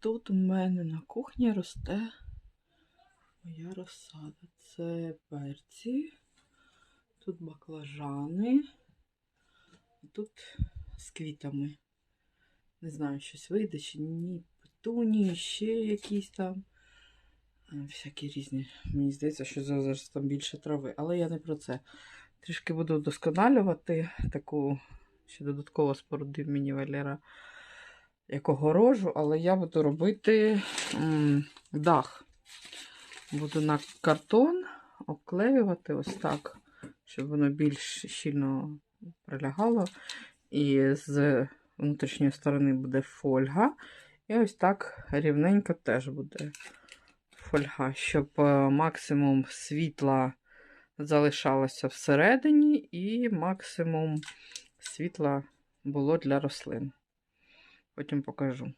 тут у мене на кухні росте моя розсада. Це перці, тут баклажани, тут з квітами. Не знаю, щось вийде чи ні. Петуні, ще якісь там. Е, Всякі різні. Мені здається, що зараз там більше трави. Але я не про це. Трішки буду вдосконалювати таку ще додатково спорудив мені Валера як огорожу, але я буду робити дах. Буду на картон обклеювати ось так, щоб воно більш щільно прилягало. І з внутрішньої сторони буде фольга. І ось так рівненько теж буде фольга, щоб е, максимум світла залишалося всередині, і максимум світла було для рослин. Потім покажу.